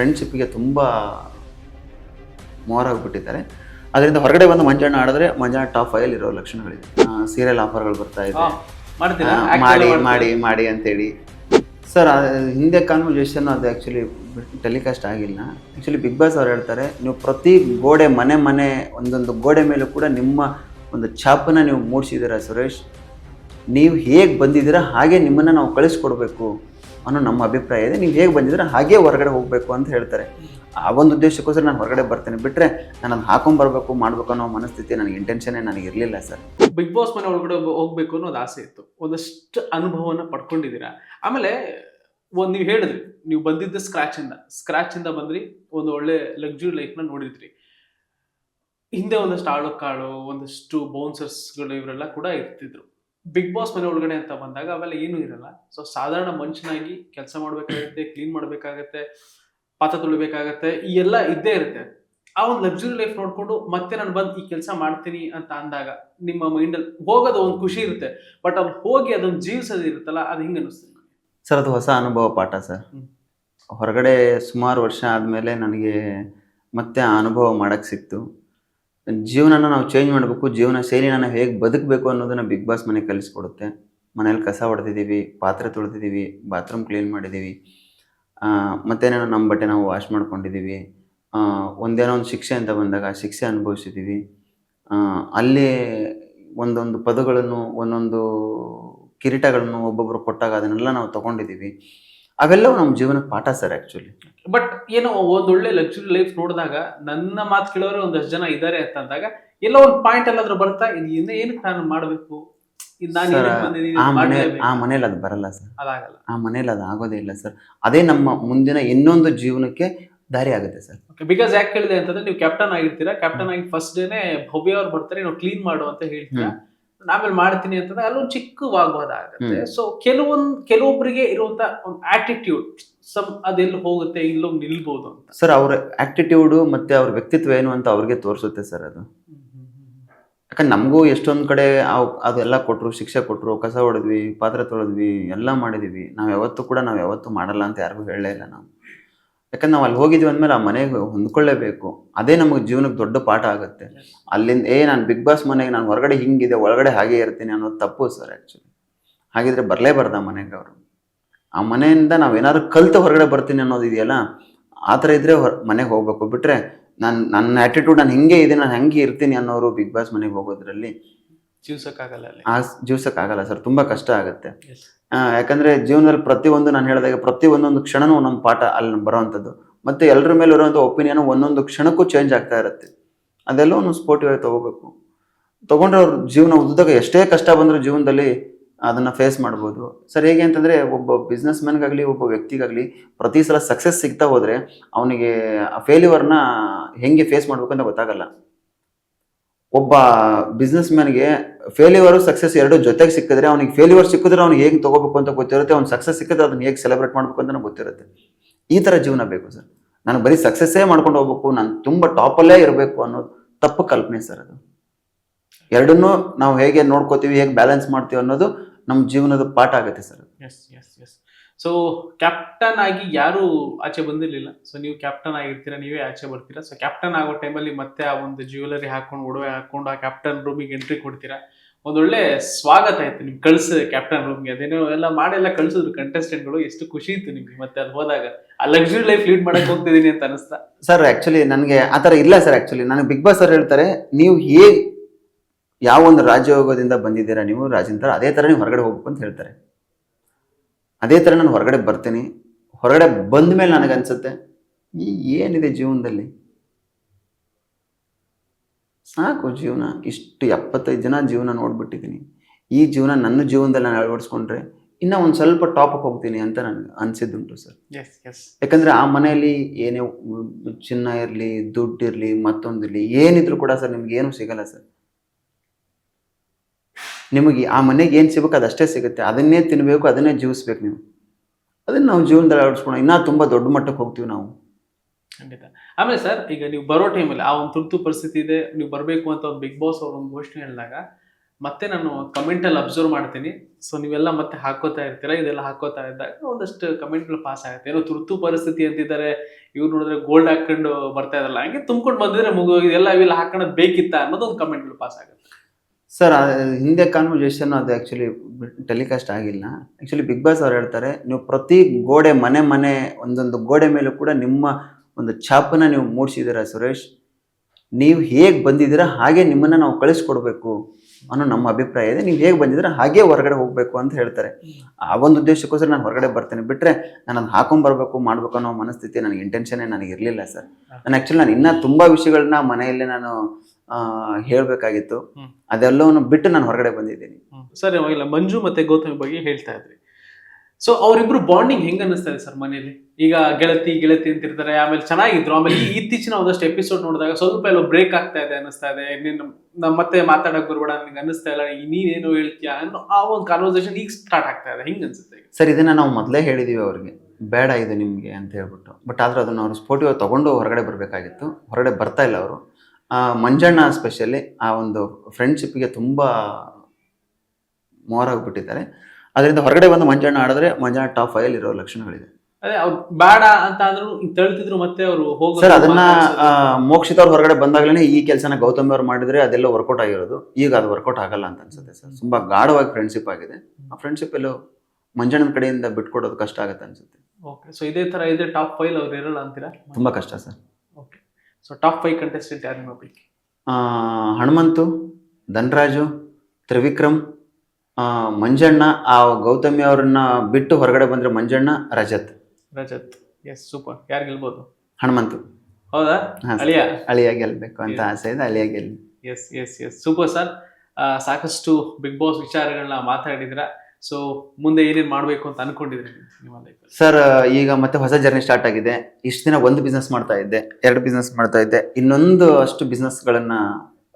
ಫ್ರೆಂಡ್ಶಿಪ್ಗೆ ತುಂಬ ಮೋರಾಗ್ಬಿಟ್ಟಿದ್ದಾರೆ ಅದರಿಂದ ಹೊರಗಡೆ ಬಂದು ಮಂಜಣ್ಣ ಆಡಿದ್ರೆ ಮಂಜಣ್ಣ ಟಾಪ್ ಫೈಲ್ ಇರೋ ಲಕ್ಷಣಗಳಿದೆ. ಸೀರಿಯಲ್ ಆಫರ್ಗಳು ಬರ್ತಾ ಇದೆ. ಮಾಡಿ ಮಾಡಿ ಮಾಡಿ ಅಂತೇಳಿ. ಸರ್ ಹಿಂದೆ ಕಾನ್ವರ್ಜೇಷನ್ ಅದು ಆ್ಯಕ್ಚುಲಿ ಟೆಲಿಕಾಸ್ಟ್ ಆಗಿಲ್ಲ. ಆ್ಯಕ್ಚುಲಿ ಬಿಗ್ ಬಾಸ್ ಅವ್ರು ಹೇಳ್ತಾರೆ ನೀವು ಪ್ರತಿ ಗೋಡೆ ಮನೆ ಮನೆ ಒಂದೊಂದು ಗೋಡೆ ಮೇಲೂ ಕೂಡ ನಿಮ್ಮ ಒಂದು ಛಾಪನ್ನ ನೀವು ಮೂಡಿಸಿದ್ದೀರಾ ಸುರೇಶ್? ನೀವು ಹೇಗೆ ಬಂದಿದ್ದೀರಾ ಹಾಗೆ ನಿಮ್ಮನ್ನು ನಾವು ಕಳಿಸ್ಕೊಡ್ಬೇಕು. ಅನ್ನೋ ನಮ್ಮ ಅಭಿಪ್ರಾಯ ಇದೆ. ನೀವು ಹೇಗೆ ಬಂದಿದ್ರೆ ಹಾಗೆ ಹೊರಗಡೆ ಹೋಗಬೇಕು ಅಂತ ಹೇಳ್ತಾರೆ. ಆ ಒಂದು ಉದ್ದೇಶಕ್ಕೋಸ್ಕರ ನಾನು ಹೊರಗಡೆ ಬರ್ತೇನೆ. ಬಿಟ್ಟರೆ ನಾನು ಅದು ಬರಬೇಕು, ಮಾಡಬೇಕು ಅನ್ನೋ ಮನಸ್ಥಿತಿ ನನಗೆ ಇಂಟೆನ್ಷನ್ನೇ ನನಗೆ ಇರಲಿಲ್ಲ ಸರ್. ಬಿಗ್ ಬಾಸ್ ಮನೆ ಒಳಗಡೆ ಹೋಗಬೇಕು ಅನ್ನೋದು ಆಸೆ ಇತ್ತು. ಒಂದಷ್ಟು ಅನುಭವನ ಪಡ್ಕೊಂಡಿದ್ದೀರಾ? ಆಮೇಲೆ ಒಂದು ನೀವು ಹೇಳಿದ್ರಿ, ನೀವು ಬಂದಿದ್ದ ಸ್ಕ್ರ್ಯಾಚಿಂದ ಸ್ಕ್ರಾಚ್ ಇಂದ ಬಂದ್ರಿ, ಒಂದು ಒಳ್ಳೆ ಲಕ್ಸುರಿ ಲೈಫ್ನ ನೋಡಿದ್ರಿ. ಹಿಂದೆ ಒಂದಷ್ಟು ಆಳು ಕಾಳು ಒಂದಷ್ಟು ಬೌನ್ಸರ್ಸ್ಗಳು ಇವರೆಲ್ಲ ಕೂಡ ಇರ್ತಿದ್ರು. ಬಿಗ್ ಬಾಸ್ ಮನೆ ಒಳಗಡೆ ಅಂತ ಬಂದಾಗ ಅವೆಲ್ಲ ಏನೂ ಇರಲ್ಲ. ಸೊ ಸಾಧಾರಣ ಮನುಷ್ಯನಾಗಿ ಕೆಲಸ ಮಾಡ್ಬೇಕಾಗತ್ತೆ ಕ್ಲೀನ್ ಮಾಡ್ಬೇಕಾಗತ್ತೆ ಪಾತ್ರ ತೊಳಿಬೇಕಾಗತ್ತೆ ಈ ಎಲ್ಲ ಇದ್ದೇ ಇರುತ್ತೆ. ಆ ಒಂದು ಲಕ್ಸುರಿ ಲೈಫ್ ನೋಡ್ಕೊಂಡು ಮತ್ತೆ ನಾನು ಬಂದು ಈ ಕೆಲಸ ಮಾಡ್ತೀನಿ ಅಂತ ಅಂದಾಗ ನಿಮ್ಮ ಮೈಂಡಲ್ಲಿ ಹೋಗೋದು ಒಂದು ಖುಷಿ ಇರುತ್ತೆ. ಬಟ್ ಅಲ್ಲಿ ಹೋಗಿ ಅದನ್ನ ಜೀವಿಸೋದು ಇರುತ್ತಲ್ಲ ಅದು ಹಿಂಗೆ ಅನಿಸ್ತದೆ ಸರ್ ಅದು ಹೊಸ ಅನುಭವ ಪಾಠ ಸರ್. ಹೊರಗಡೆ ಸುಮಾರು ವರ್ಷ ಆದಮೇಲೆ ನನಗೆ ಮತ್ತೆ ಆ ಅನುಭವ ಮಾಡೋಕ್ಕೆ ಸಿಕ್ತು. ಜೀವನನ ನಾವು ಚೇಂಜ್ ಮಾಡಬೇಕು, ಜೀವನ ಶೈಲಿನ ನಾವು ಹೇಗೆ ಬದುಕಬೇಕು ಅನ್ನೋದನ್ನು ಬಿಗ್ ಬಾಸ್ ಮನೆ ಕಲಿಸ್ಕೊಡುತ್ತೆ. ಮನೇಲಿ ಕಸ ಹೊಡೆದಿದ್ದೀವಿ ಪಾತ್ರೆ ತೊಳೆದಿದ್ದೀವಿ ಬಾತ್ರೂಮ್ ಕ್ಲೀನ್ ಮಾಡಿದ್ದೀವಿ ಮತ್ತೇನೇನೋ ನಮ್ಮ ಬಟ್ಟೆ ನಾವು ವಾಶ್ ಮಾಡ್ಕೊಂಡಿದ್ದೀವಿ ಒಂದೇನೋ ಒಂದು ಶಿಕ್ಷೆ ಅಂತ ಬಂದಾಗ ಆ ಶಿಕ್ಷೆ ಅನುಭವಿಸಿದ್ದೀವಿ ಅಲ್ಲಿ ಒಂದೊಂದು ಪದಗಳನ್ನು, ಒಂದೊಂದು ಕಿರೀಟಗಳನ್ನು ಒಬ್ಬೊಬ್ಬರು ಕೊಟ್ಟಾಗ ಅದನ್ನೆಲ್ಲ ನಾವು ತಗೊಂಡಿದ್ದೀವಿ ಅವೆಲ್ಲವೂ ನಮ್ಮ ಜೀವನಕ್ಕೆ ಪಾಠ ಸರ್ ಆ್ಯಕ್ಚುಲಿ ಬಟ್ ಏನೋ ಒಂದೊಳ್ಳೆ ಲಕ್ಸುರಿ ಲೈಫ್ ನೋಡಿದಾಗ ನನ್ನ ಮಾತು ಕೇಳೋರು ಒಂದಷ್ಟು ಜನ ಇದ್ದಾರೆ ಅಂತ ಅಂದಾಗ ಎಲ್ಲೋ ಒಂದು ಪಾಯಿಂಟ್ ಎಲ್ಲಾದ್ರೂ ಬರ್ತಾ ಇದು ಇನ್ನ ಏನಕ್ಕೆ ನಾನು ಮಾಡಬೇಕು? ಆ ಮನೆ ಆ ಮನೇಲಿ ಅದು ಬರಲ್ಲ ಸರ್. ಅದಾಗಲ್ಲ. ಆ ಮನೇಲಿ ಅದು ಆಗೋದೇ ಇಲ್ಲ ಸರ್. ಅದೇ ನಮ್ಮ ಮುಂದಿನ ಇನ್ನೊಂದು ಜೀವನಕ್ಕೆ ದಾರಿ ಆಗುತ್ತೆ ಸರ್. ಬಿಕಾಸ್ ಯಾಕೆ ಕೇಳಿದೆ ಅಂತಂದ್ರೆ ನೀವು ಕ್ಯಾಪ್ಟನ್ ಆಗಿರ್ತೀರಾ? ಕ್ಯಾಪ್ಟನ್ ಆಗಿ ಫಸ್ಟ್ ಡೇನೆ ಭವ್ಯ ಅವ್ರು ಬರ್ತಾರೆ ನಾವು ಕ್ಲೀನ್ ಮಾಡು ಅಂತ ಹೇಳ್ತೀರಾ? ಆಮೇಲೆ ಮಾಡ್ತೀನಿ ಅಂತಂದ್ರೆ ಅಲ್ಲೊಂದು ಚಿಕ್ಕ ವಾಗ್ವಾದ ಆಗುತ್ತೆ. ಸೊ ಕೆಲವೊಂದ್ ಕೆಲವೊಬ್ಬರಿಗೆ ಇರುವಂತ ಒಂದು ಆಟಿಟ್ಯೂಡ್ ಸಮ್ ಅದೆಲ್ಲ ಹೋಗುತ್ತೆ ಇಲ್ಲೊಂದು ನಿಲ್ಬಹುದು ಅಂತ. ಸರ್ ಅವ್ರ ಆಟಿಟ್ಯೂಡ್ ಮತ್ತೆ ಅವ್ರ ವ್ಯಕ್ತಿತ್ವ ಏನು ಅಂತ ಅವ್ರಿಗೆ ತೋರಿಸುತ್ತೆ ಸರ್ ಅದು. ಯಾಕಂದ್ರೆ ನಮಗೂ ಎಷ್ಟೊಂದು ಕಡೆ ಅದೆಲ್ಲ ಕೊಟ್ಟರು ಶಿಕ್ಷೆ ಕೊಟ್ಟರು ಕಸ ಹೊಡೆದ್ವಿ ಪಾತ್ರೆ ತೊಳೆದ್ವಿ ಎಲ್ಲ ಮಾಡಿದೀವಿ. ನಾವು ಯಾವತ್ತೂ ಕೂಡ ನಾವು ಯಾವತ್ತೂ ಮಾಡಲ್ಲ ಅಂತ ಯಾರಿಗೂ ಹೇಳಲೇ ಇಲ್ಲ ನಾವು. ಯಾಕಂದ್ರೆ ನಾವು ಅಲ್ಲಿ ಹೋಗಿದ್ವಿ ಅಂದಮೇಲೆ ಆ ಮನೆಗೆ ಹೊಂದ್ಕೊಳ್ಳೇಬೇಕು. ಅದೇ ನಮಗೆ ಜೀವನಕ್ಕೆ ದೊಡ್ಡ ಪಾಠ ಆಗುತ್ತೆ. ಅಲ್ಲಿಂದ, ಏ, ನಾನು ಬಿಗ್ ಬಾಸ್ ಮನೆಗೆ, ನಾನು ಹೊರಗಡೆ ಹಿಂಗಿದೆ, ಒಳಗಡೆ ಹಾಗೆ ಇರ್ತೀನಿ ಅನ್ನೋದು ತಪ್ಪು ಸರ್ ಆ್ಯಕ್ಚುಲಿ ಹಾಗಿದ್ರೆ ಬರಲೇಬಾರ್ದು ಆ ಮನೆಗೆ ಅವರು. ಆ ಮನೆಯಿಂದ ನಾವು ಏನಾದ್ರು ಕಲ್ತು ಹೊರಗಡೆ ಬರ್ತೀನಿ ಅನ್ನೋದು ಇದೆಯಲ್ಲ, ಆ ಥರ ಇದ್ರೆ ಹೊರ, ಮನೆಗೆ ಹೋಗ್ಬೇಕು. ಬಿಟ್ರೆ ನಾನು, ನನ್ನ ಆ್ಯಟಿಟ್ಯೂಡ್ ನಾನು ಹಿಂಗೆ ಇದೆ ನಾನು ಹಂಗೆ ಇರ್ತೀನಿ ಅನ್ನೋರು ಬಿಗ್ ಬಾಸ್ ಮನೆಗೆ ಹೋಗೋದ್ರಲ್ಲಿ ಜೀವ್ಸಕ್ಕಾಗಲ್ಲ ಅಲ್ಲಿ? ಆ ಜೀವ್ಸಕ್ಕಾಗಲ್ಲ ಸರ್ ತುಂಬಾ ಕಷ್ಟ ಆಗುತ್ತೆ. Yes. ಆ, ಯಾಕಂದ್ರೆ ಜೀವನದಲ್ಲಿ ಪ್ರತಿಯೊಂದು ನಾನು ಹೇಳಿದಾಗ ಪ್ರತಿ ಒಂದೊಂದು ಕ್ಷಣನೂ ಒಂದೊಂದು ಪಾಠ ಅಲ್ಲಿ ಬರುವಂಥದ್ದು. ಮತ್ತೆ ಎಲ್ಲರ ಮೇಲೆ ಇರುವಂಥ ಒಪಿನಿಯನ್ ಒಂದೊಂದು ಕ್ಷಣಕ್ಕೂ ಚೇಂಜ್ ಆಗ್ತಾ ಇರುತ್ತೆ. ಅದೆಲ್ಲ ಒಂದು ಸ್ಪೋರ್ಟಿವ್ ಆಗಿ ತಗೋಬೇಕು. ತಗೊಂಡ್ರೆ ಅವ್ರ ಜೀವನ ಉದ್ದಾಗ ಎಷ್ಟೇ ಕಷ್ಟ ಬಂದರೂ ಜೀವನದಲ್ಲಿ ಅದನ್ನ ಫೇಸ್ ಮಾಡ್ಬೋದು. ಸರ್ ಹೇಗೆ ಅಂತಂದ್ರೆ ಒಬ್ಬ ಬಿಸ್ನೆಸ್ ಮ್ಯಾನ್ಗಾಗಲಿ ಒಬ್ಬ ವ್ಯಕ್ತಿಗಾಗಲಿ ಪ್ರತಿ ಸಲ ಸಕ್ಸಸ್ ಸಿಗ್ತಾ ಹೋದ್ರೆ ಅವನಿಗೆ ಆ ಫೇಲ್ಯೂರ್ನ ಹೆಂಗೆ ಫೇಸ್ ಮಾಡ್ಬೇಕು ಅಂತ ಗೊತ್ತಾಗಲ್ಲ. ಒಬ್ಬ ಬಿಸ್ನೆಸ್ ಮ್ಯಾನ್ಗೆ ಫೇಲ್ಯೂರ್ ಸಕ್ಸಸ್ ಎರಡು ಜೊತೆಗೆ ಸಿಕ್ಕಿದ್ರೆ ಅವ್ನಿಗೆ ಫೇಲ್ಯೂರ್ ಸಿಕ್ಕಿದ್ರೆ ಅವ್ನಿಗೆ ಹೇಗೆ ತಗೋಬೇಕು ಅಂತ ಗೊತ್ತಿರುತ್ತೆ, ಅವ್ನು ಸಕ್ಸಸ್ ಸಿಕ್ಕಿದ್ರೆ ಅದನ್ನ ಹೇಗೆ ಸೆಲೆಬ್ರೇಟ್ ಮಾಡ್ಬೇಕು ಅಂತ ಗೊತ್ತಿರುತ್ತೆ. ಈ ಥರ ಜೀವನ ಬೇಕು ಸರ್. ನಾನು ಬರೀ ಸಕ್ಸಸ್ಸೇ ಮಾಡ್ಕೊಂಡು ಹೋಗ್ಬೇಕು, ನಾನು ತುಂಬ ಟಾಪಲ್ಲೇ ಇರಬೇಕು ಅನ್ನೋದು ತಪ್ಪು ಕಲ್ಪನೆ ಸರ್ ಅದು. ಎರಡನ್ನೂ ನಾವು ಹೇಗೆ ನೋಡ್ಕೋತೀವಿ, ಹೇಗೆ ಬ್ಯಾಲೆನ್ಸ್ ಮಾಡ್ತೀವಿ ಅನ್ನೋದು ನಮ್ಮ ಜೀವನದ ಪಾಠ ಆಗುತ್ತೆ sir yes yes yes so captain ಆಗಿ ಯಾರು ಆಚೆ ಬಂದಿರಲಿಲ್ಲ. ಸೊ ನೀವು ಕ್ಯಾಪ್ಟನ್ ಆಗಿರ್ತೀರಾ, ನೀವೇ ಆಚೆ ಬರ್ತೀರಾ. ಸೊ ಕ್ಯಾಪ್ಟನ್ ಆಗೋ ಟೈಮಲ್ಲಿ ಮತ್ತೆ ಆ ಒಂದು ಜ್ಯುವೆಲರಿ ಹಾಕೊಂಡು, ಒಡವೆ ಹಾಕೊಂಡು, ಆ ಕ್ಯಾಪ್ಟನ್ ರೂಮಿಗೆ ಎಂಟ್ರಿ ಕೊಡ್ತೀರಾ. ಒಂದೊಳ್ಳೆ ಸ್ವಾಗತ ಆಯ್ತು ನಿಮ್ಗೆ ಕಳ್ಸ ಕ್ಯಾಪ್ಟನ್ ರೂಮ್ಗೆ ಅದೇನೋ ಎಲ್ಲ ಮಾಡೆಲ್ಲ ಕಳ್ಸಿದ್ರು ಕಂಟೆಸ್ಟೆಂಟ್ಗಳು ಎಷ್ಟು ಖುಷಿ ಇತ್ತು ನಿಮ್ಗೆ ಮತ್ತೆ ಅಲ್ಲಿ ಹೋದಾಗ. ಆ ಲಕ್ಸುರಿ ಲೈಫ್ ಲೀಡ್ ಮಾಡಕ್ ಹೋಗ್ತಿದೀನಿ ಅಂತ ಅನಿಸ್ತಾ. ಸರ್ ಆಕ್ಚುಲಿ ನನಗೆ ಆ ಥರ ಇಲ್ಲ ಸರ್ ಆಕ್ಚುಲಿ ನನಗೆ ಬಿಗ್ ಬಾಸ್ ಅವ್ರು ಹೇಳ್ತಾರೆ, ನೀವು ಹೇಗೆ, ಯಾವ ಒಂದು ರಾಜಯೋಗದಿಂದ ಬಂದಿದ್ದೀರಾ, ನೀವು ರಾಜೇಂದ್ರ ಅದೇ ಥರ ನೀವು ಹೊರಗಡೆ ಹೋಗ್ಬೇಕು ಅಂತ ಹೇಳ್ತಾರೆ. ಅದೇ ಥರ ನಾನು ಹೊರಗಡೆ ಬರ್ತೀನಿ. ಹೊರಗಡೆ ಬಂದ ಮೇಲೆ ನನಗೆ ಅನ್ಸುತ್ತೆ ಈ ಏನಿದೆ ಜೀವನದಲ್ಲಿ? ಸಾಕು ಜೀವನ. ಇಷ್ಟು ಎಪ್ಪತ್ತೈದು ಜನ ಜೀವನ ನೋಡ್ಬಿಟ್ಟಿದ್ದೀನಿ. ಈ ಜೀವನ ನನ್ನ ಜೀವನದಲ್ಲಿ ನಾನು ಅಳವಡಿಸ್ಕೊಂಡ್ರೆ ಇನ್ನೂ ಒಂದು ಸ್ವಲ್ಪ ಟಾಪಕ್ಕೆ ಹೋಗ್ತೀನಿ ಅಂತ ನನಗೆ ಅನಿಸಿದ್ದುಂಟು ಸರ್. ಎಸ್ ಎಸ್ ಯಾಕಂದ್ರೆ ಆ ಮನೆಯಲ್ಲಿ ಏನೇ ಚಿನ್ನ ಇರಲಿ ದುಡ್ಡು ಇರಲಿ ಮತ್ತೊಂದಿರಲಿ ಏನಿದ್ರು ಕೂಡ ಸರ್ ನಿಮ್ಗೆ ಏನು ಸಿಗಲ್ಲ ಸರ್. ನಿಮಗೆ ಆ ಮನೆಗೆ ಏನು ಸಿಗಬೇಕು ಅದಷ್ಟೇ ಸಿಗುತ್ತೆ. ಅದನ್ನೇ ತಿನ್ನಬೇಕು ಅದನ್ನೇ ಜೀವಿಸ್ಬೇಕು ನೀವು. ಅದನ್ನು ನಾವು ಜೀವನದಲ್ಲಿ ಅಳವಡಿಸ್ಕೊಂಡು ಇನ್ನೂ ತುಂಬ ದೊಡ್ಡ ಮಟ್ಟಕ್ಕೆ ಹೋಗ್ತೀವಿ ನಾವು. ಖಂಡಿತ. ಆಮೇಲೆ ಸರ್, ಈಗ ನೀವು ಬರೋ ಟೈಮಲ್ಲಿ ಆ ಒಂದು ತುರ್ತು ಪರಿಸ್ಥಿತಿ ಇದೆ, ನೀವು ಬರಬೇಕು ಅಂತ ಒಂದು ಬಿಗ್ ಬಾಸ್ ಅವ್ರ ಒಂದು ಘೋಷಣೆ ಹೇಳಿದಾಗ ಮತ್ತೆ ನಾನು ಕಮೆಂಟಲ್ಲಿ ಅಬ್ಸರ್ವ್ ಮಾಡ್ತೀನಿ. ಸೊ ನೀವೆಲ್ಲ ಮತ್ತೆ ಹಾಕೋತಾ ಇರ್ತೀರಾ? ಇದೆಲ್ಲ ಹಾಕೋತಾ ಇದ್ದಾಗ ಒಂದಷ್ಟು ಕಮೆಂಟ್ಗಳು ಪಾಸ್ ಆಗುತ್ತೆ. ಏನೋ ತುರ್ತು ಪರಿಸ್ಥಿತಿ ಅಂತಿದ್ದಾರೆ. ಇವ್ರು ನೋಡಿದ್ರೆ ಗೋಲ್ಡ್ ಹಾಕೊಂಡು ಬರ್ತಾ ಇರಲ್ಲ ಹಂಗೆ ತುಂಬ್ಕೊಂಡು ಬಂದಿದ್ರೆ ಮುಗಿದೋಗಿದೆ. ಎಲ್ಲ ಇವೆಲ್ಲ ಹಾಕೋಣದ್ ಬೇಕಿತ್ತ ಅನ್ನೋದು ಒಂದು ಕಮೆಂಟ್ಗಳು ಪಾಸ್ ಆಗುತ್ತೆ. ಸರ್ ಹಿಂದೆ ಕಾನ್ವರ್ಜೇಷನ್ ಅದು ಆ್ಯಕ್ಚುಲಿ ಟೆಲಿಕಾಸ್ಟ್ ಆಗಿಲ್ಲ. ಆ್ಯಕ್ಚುಲಿ ಬಿಗ್ ಬಾಸ್ ಅವ್ರು ಹೇಳ್ತಾರೆ ನೀವು ಪ್ರತಿ ಗೋಡೆ ಮನೆ ಮನೆ ಒಂದೊಂದು ಗೋಡೆ ಮೇಲೂ ಕೂಡ ನಿಮ್ಮ ಒಂದು ಛಾಪನ್ನ ನೀವು ಮೂಡಿಸಿದ್ದೀರಾ ಸುರೇಶ್? ನೀವು ಹೇಗೆ ಬಂದಿದ್ದೀರಾ? ಹಾಗೆ ನಿಮ್ಮನ್ನು ನಾವು ಕಳಿಸ್ಕೊಡ್ಬೇಕು. ಅನ್ನೋ ನಮ್ಮ ಅಭಿಪ್ರಾಯ ಇದೆ. ನೀವು ಹೇಗೆ ಬಂದಿದ್ದೀರಾ? ಹಾಗೆ ಹೊರಗಡೆ ಹೋಗಬೇಕು ಅಂತ ಹೇಳ್ತಾರೆ. ಆ ಒಂದು ಉದ್ದೇಶಕ್ಕೋಸ್ಕರ ನಾನು ಹೊರಗಡೆ ಬರ್ತೇನೆ. ಬಿಟ್ಟರೆ ನಾನು ಅದು ಹಾಕೊಂಡ್ಬರ್ಬೇಕು ಮಾಡಬೇಕು ಅನ್ನೋ ಮನಸ್ಥಿತಿ ನನಗೆ ಇಂಟೆನ್ಷನೇ ನನಗೆ ಇರಲಿಲ್ಲ ಸರ್. ನಾನು ಆ್ಯಕ್ಚುಲಿ ನಾನು ಇನ್ನೂ ತುಂಬ ವಿಷಯಗಳನ್ನ ಮನೆಯಲ್ಲಿ ನಾನು ಹೇಳಬೇಕಾಗಿತ್ತು. ಅದೆಲ್ಲವನ್ನು ಬಿಟ್ಟು ನಾನು ಹೊರಗಡೆ ಬಂದಿದ್ದೀನಿ. ಸರ್ ಇಲ್ಲ ಮಂಜು ಮತ್ತೆ ಗೌತಮಿ ಬಗ್ಗೆ ಹೇಳ್ತಾ ಇದ್ರಿ. ಸೊ ಅವರಿಬ್ರು ಬಾಂಡಿಂಗ್ ಹೆಂಗ ಅನ್ನಿಸ್ತಾರೆ ಇದೆ ಸರ್ ಮನೇಲಿ ಈಗ ಗೆಳತಿ ಗೆಳತಿ ಅಂತ ಇರ್ತಾರೆ ಆಮೇಲೆ ಚೆನ್ನಾಗಿದ್ರು. ಆಮೇಲೆ ಈ ಇತ್ತೀಚಿನ ಒಂದಷ್ಟು ಎಪಿಸೋಡ್ ನೋಡಿದಾಗ ಸ್ವಲ್ಪ ಎಲ್ಲೋ ಬ್ರೇಕ್ ಆಗ್ತಾ ಇದೆ ಅನ್ನಿಸ್ತಾ ಇದೆ. ನೀನು ಮತ್ತೆ ಮಾತಾಡಕ್ ಬರ್ಬೇಡ ನಿಂಗೆ ಅನ್ನಿಸ್ತಾ ಇಲ್ಲ. ನೀನೇನು ಹೇಳ್ತೀಯಾ ಅನ್ನೋ ಆ ಒಂದು ಕಾನ್ವರ್ಸೇಷನ್ ಈಗ ಸ್ಟಾರ್ಟ್ ಆಗ್ತಾ ಇದೆ. ಹಿಂಗೆ ಅನ್ಸುತ್ತೆ ಸರ್ ಇದನ್ನ ನಾವು ಮೊದಲೇ ಹೇಳಿದೀವಿ ಅವ್ರಿಗೆ. ಬೇಡ ಇದು ನಿಮಗೆ ಅಂತ ಹೇಳ್ಬಿಟ್ಟು. ಬಟ್ ಆದ್ರೆ ಅದನ್ನ ಅವರು ಸ್ಪೋರ್ಟಿವ್ ತಗೊಂಡು ಹೊರಗಡೆ ಬರಬೇಕಾಗಿತ್ತು. ಹೊರಗಡೆ ಬರ್ತಾ ಇಲ್ಲ ಅವರು. ಮಂಜಣ್ಣ ಸ್ಪೆಷಲಿ ಆ ಒಂದು ಫ್ರೆಂಡ್ಶಿಪ್ಗೆ ತುಂಬ ಮೋರಾಗ್ಬಿಟ್ಟಿದ್ದಾರೆ ಅದರಿಂದ ಹೊರಗಡೆ ಬಂದು ಮಂಜಣ್ಣ ಆಡಿದ್ರೆ ಮಂಜಣ್ಣ ಟಾಪ್ ಫೈಲ್ ಇರೋ ಲಕ್ಷಣಗಳಿದೆ. ಅದೇ ಅವ್ರು ಬೇಡ ಅಂತ ಅಂದ್ರು ತಳ್ತಿದ್ರು ಮತ್ತೆ ಅವರು ಹೋಗ ಸರ್ ಅದನ್ನ ಮೋಕ್ಷಿತ ಅವ್ರು ಹೊರಗಡೆ ಬಂದಾಗ್ಲೇ ಈ ಕೆಲಸನ ಗೌತಮ್ ಅವ್ರು ಮಾಡಿದ್ರೆ ಅದೆಲ್ಲ ವರ್ಕೌಟ್ ಆಗಿರೋದು. ಈಗ ಅದು ವರ್ಕೌಟ್ ಆಗಲ್ಲ ಅಂತ ಅನ್ಸುತ್ತೆ ಸರ್. ತುಂಬಾ ಗಾಢವಾಗಿ ಫ್ರೆಂಡ್ಶಿಪ್ ಆಗಿದೆ. ಆ ಫ್ರೆಂಡ್ಶಿಪ್ ಎಲ್ಲೋ ಮಂಜಣ್ಣನ ಕಡೆಯಿಂದ ಬಿಟ್ಕೊಡೋದು ಕಷ್ಟ ಆಗುತ್ತೆ ಅನ್ಸುತ್ತೆ. ಓಕೆ ಸೊ ಇದೇ ತರ ಇದೆ ಟಾಪ್ ಫೈಲ್ ಅವ್ರು ಇರಲ್ಲ ಅಂತೀರಾ? ತುಂಬಾ ಕಷ್ಟ sir. So top five contestant ಯಾರು ನಿಮ್ಮ ಪೈಕಿ ಆ, ಹನುಮಂತು ಧನರಾಜು ತ್ರಿವಿಕ್ರಮ್ ಮಂಜಣ್ಣ ಆ ಗೌತಮಿ ಅವ್ರನ್ನ ಬಿಟ್ಟು ಹೊರಗಡೆ ಬಂದ್ರೆ ಮಂಜಣ್ಣ ರಜತ್. ರಜತ್. ಎಸ್ ಸೂಪರ್ ಯಾರು ಗೆಲ್ಬಹುದು ಹನುಮಂತು. ಹೌದಾ. ಅಳಿಯ? ಅಳಿಯ ಗೆಲ್ಬೇಕು ಅಂತ ಆಸೆ ಇದೆ ಅಳಿಯ ಗೆಲ್ yes yes yes super sir ಸಾಕಷ್ಟು ಬಿಗ್ ಬಾಸ್ ವಿಚಾರಗಳನ್ನ ಮಾತಾಡಿದ್ರ? ಸೊ ಮುಂದೆ ಏನೇನ್ ಮಾಡಬೇಕು ಅಂತ ಅನ್ಕೊಂಡಿದ್ರಿ ನಿಮ್ಮ ಲೈಫ್ ಸರ್ ಈಗ ಮತ್ತೆ ಹೊಸ ಜರ್ನಿ ಸ್ಟಾರ್ಟ್ ಆಗಿದೆ. ಇಷ್ಟು ದಿನ ಒಂದು ಬಿಸ್ನೆಸ್ ಮಾಡ್ತಾ ಇದ್ದೆ ಎರಡು ಬಿಸ್ನೆಸ್ ಮಾಡ್ತಾ ಇದ್ದೆ. ಇನ್ನೊಂದು ಅಷ್ಟು ಬಿಸ್ನೆಸ್ಗಳನ್ನ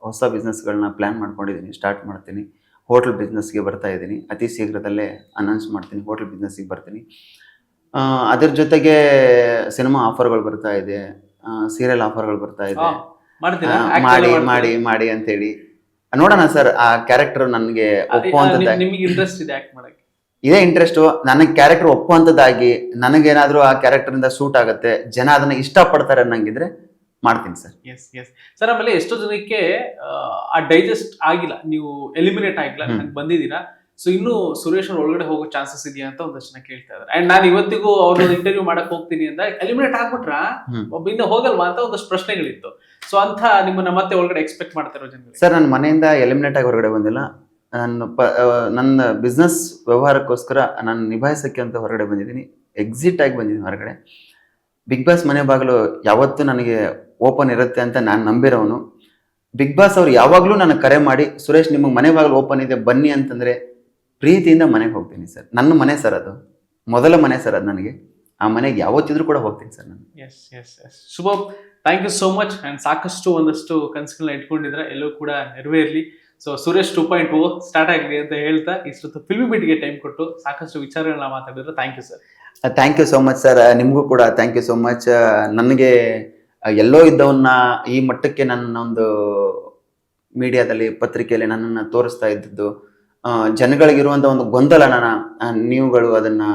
ಹೊಸ ಬಿಸ್ನೆಸ್ಗಳನ್ನ ಪ್ಲಾನ್ ಮಾಡ್ಕೊಂಡಿದ್ದೀನಿ ಸ್ಟಾರ್ಟ್ ಮಾಡ್ತೀನಿ. ಹೋಟೆಲ್ ಬಿಸ್ನೆಸ್ಗೆ ಬರ್ತಾ ಇದ್ದೀನಿ. ಅತಿ ಶೀಘ್ರದಲ್ಲೇ ಅನೌನ್ಸ್ ಮಾಡ್ತೀನಿ ಹೋಟೆಲ್ ಬಿಸ್ನೆಸ್ಸಿಗೆ ಬರ್ತೀನಿ. ಅದರ ಜೊತೆಗೆ ಸಿನಿಮಾ ಆಫರ್ಗಳು ಬರ್ತಾ ಇದೆ. ಸೀರಿಯಲ್ ಆಫರ್ಗಳು ಬರ್ತಾ ಇದೆ. ಮಾಡಿ ಮಾಡಿ ಮಾಡಿ ಅಂತೇಳಿ ನೋಡೋಣ ಸರ್ ಆ ಕ್ಯಾರೆಕ್ಟರ್ ನನಗೆ ನಿಮ್- ನಿಮಗೆ ಇಂಟ್ರೆಸ್ಟ್ ಇದೆ ಆಕ್ಟ್ ಮಾಡಕ್ಕೆ? ಇದೇ ಇಂಟ್ರೆಸ್ಟು ನನಗೆ ಕ್ಯಾರೆಕ್ಟರ್ ಒಪ್ಪುವಂಥದ್ದಾಗಿ ನನಗೇನಾದರೂ ಆ ಕ್ಯಾರೆಕ್ಟರಿಂದ ಸೂಟ್ ಆಗುತ್ತೆ ಜನ ಅದನ್ನ ಇಷ್ಟಪಡ್ತಾರೆ ಅನ್ನಂಗಿದ್ರೆ ಮಾಡ್ತೀನಿ ಸರ್. ಎಸ್ ಎಸ್ ಸರ್ ಆಮೇಲೆ ಎಷ್ಟೋ ಜನಕ್ಕೆ ಆ, ಡೈಜೆಸ್ಟ್ ಆಗಿಲ್ಲ. ನೀವು ಎಲಿಮಿನೇಟ್ ಆಗಿಲ್ಲ. ನನಗೆ ನಂಗೆ ಬಂದಿದ್ದೀರಾ? ಸೊ ಇನ್ನು ಸುರೇಶ್ ಅವ್ರ ಒಳಗಡೆ ಹೋಗೋ ಚಾನ್ಸಸ್ ಇದೆಯಾ ಅಂತ ಒಂದಷ್ಟು ಜನ ಕೇಳ್ತಾ ಇದ್ದಾರೆ ಅಂಡ್ ನಾನು ಇವತ್ತಿಗೂ ಅವ್ರನ್ನ ಇಂಟರ್ವ್ಯೂ ಮಾಡಕ್ ಹೋಗ್ತೀನಿ ಅಂತ ಎಲಿಮಿನೇಟ್ ಆಗ್ಬಿಟ್ರ. ಒಬ್ಬ ಇನ್ನು ಹೋಗಲ್ವಾ ಅಂತ ಒಂದಷ್ಟು ಪ್ರಶ್ನೆಗಳಿತ್ತು. ಸೊ ಅಂತ ನಿಮ್ಮನ್ನ ಮತ್ತೆ ಒಳಗಡೆ ಎಕ್ಸ್ಪೆಕ್ಟ್ ಮಾಡ್ತಿರೋ ಜನ ಸರ್ ನನ್ನ ಮನೆಯಿಂದ ಎಲಿಮಿನೇಟ್ ಆಗಿ ಹೊರಗಡೆ ಬಂದಿಲ್ಲ. ನನ್ನ ಪ ನನ್ನ ಬಿಸ್ನೆಸ್ ವ್ಯವಹಾರಕ್ಕೋಸ್ಕರ ನಾನು ನಿಭಾಯಿಸೋಕ್ಕೆ ಅಂತ ಹೊರಗಡೆ ಬಂದಿದ್ದೀನಿ. ಎಕ್ಸಿಟ್ ಆಗಿ ಬಂದಿದ್ದೀನಿ ಹೊರಗಡೆ. ಬಿಗ್ ಬಾಸ್ ಮನೆ ಬಾಗಿಲು ಯಾವತ್ತೂ ನನಗೆ ಓಪನ್ ಇರುತ್ತೆ ಅಂತ ನಾನು ನಂಬಿರೋನು ಬಿಗ್ ಬಾಸ್ ಅವ್ರು ಯಾವಾಗಲೂ ನನಗೆ ಕರೆ ಮಾಡಿ ಸುರೇಶ್ ನಿಮಗೆ ಮನೆ ಬಾಗಿಲು ಓಪನ್ ಇದೆ ಬನ್ನಿ ಅಂತಂದರೆ ಪ್ರೀತಿಯಿಂದ ಮನೆಗೆ ಹೋಗ್ತೀನಿ ಸರ್. ನನ್ನ ಮನೆ ಸರ್ ಅದು. ಮೊದಲ ಮನೆ ಸರ್ ಅದು ನನಗೆ. ಆ ಮನೆಗೆ ಯಾವತ್ತಿದ್ರೂ ಕೂಡ ಹೋಗ್ತೀನಿ ಸರ್ ನಾನು. Yes yes yes Shubha thank you so much and ಸಾಕಷ್ಟು ಒಂದಷ್ಟು ಕನಸುಗಳನ್ನ ಇಟ್ಕೊಂಡಿದ್ರೆ ಎಲ್ಲೂ ಕೂಡ ನೆರವೇರಲಿ. So Suresh two point O start ಆಗಲಿ ಅಂತ ಹೇಳ್ತಾ ಇಷ್ಟೊತ್ತು ಫಿಲ್ಮಿ ಬಿಟ್ಗೆ ಟೈಮ್ ಕೊಟ್ಟು ಸಾಕಷ್ಟು ವಿಚಾರಗಳನ್ನ ಮಾತಾಡಿದ್ರೆ thank you sir thank you so much sir ನಿಮಗೂ ಕೂಡ ಥ್ಯಾಂಕ್ ಯು ಸೋ ಮಚ್ ನನಗೆ ಎಲ್ಲೋ ಇದ್ದವನ್ನ ಈ ಮಟ್ಟಕ್ಕೆ ನನ್ನ ಒಂದು ಮೀಡಿಯಾದಲ್ಲಿ ಪತ್ರಿಕೆಯಲ್ಲಿ ನನ್ನನ್ನು ತೋರಿಸ್ತಾ ಇದ್ದದ್ದು. ಜನಗಳಿಗಿರುವಂಥ ಒಂದು ಗೊಂದಲನ ಆ, ನೀವುಗಳು ಅದನ್ನು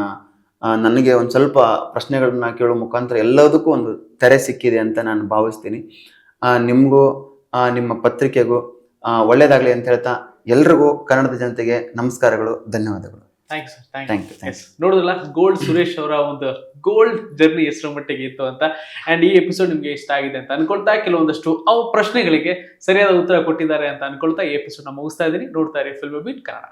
ನನಗೆ ಒಂದು ಸ್ವಲ್ಪ ಪ್ರಶ್ನೆಗಳನ್ನ ಕೇಳೋ ಮುಖಾಂತರ ಎಲ್ಲದಕ್ಕೂ ಒಂದು ತೆರೆ ಸಿಕ್ಕಿದೆ ಅಂತ ನಾನು ಭಾವಿಸ್ತೀನಿ. ನಿಮಗೂ ನಿಮ್ಮ ಪತ್ರಿಕೆಗೂ ಒಳ್ಳೆಯದಾಗಲಿ ಅಂತ ಹೇಳ್ತಾ ಎಲ್ರಿಗೂ ಕನ್ನಡದ ಜನತೆಗೆ ನಮಸ್ಕಾರಗಳು ಧನ್ಯವಾದಗಳು. Thank you sir thank you ನೋಡಿದ್ರಲ್ಲ ಗೋಲ್ಡ್ ಸುರೇಶ್ ಅವರ ಒಂದು ಗೋಲ್ಡ್ ಜರ್ನಿ ಎಷ್ಟರ ಮಟ್ಟಿಗೆ ಇತ್ತು ಅಂತ. ಅಂಡ್ ಈ ಎಪಿಸೋಡ್ ನಿಮ್ಗೆ ಇಷ್ಟ ಆಗಿದೆ ಅಂತ ಅನ್ಕೊಳ್ತಾ ಕೆಲವೊಂದಷ್ಟು ಅವು ಪ್ರಶ್ನೆಗಳಿಗೆ ಸರಿಯಾದ ಉತ್ತರ ಕೊಟ್ಟಿದ್ದಾರೆ ಅಂತ ಅನ್ಕೊಳ್ತಾ ಈ ಎಪಿಸೋಡ್ನ ಮುಗಿಸ್ತಾ ಇದ್ದೀನಿ. ನೋಡ್ತಾ ಇರಿ ಫಿಲ್ಮ್ ಬಿಟ್ ಕನ್ನಡ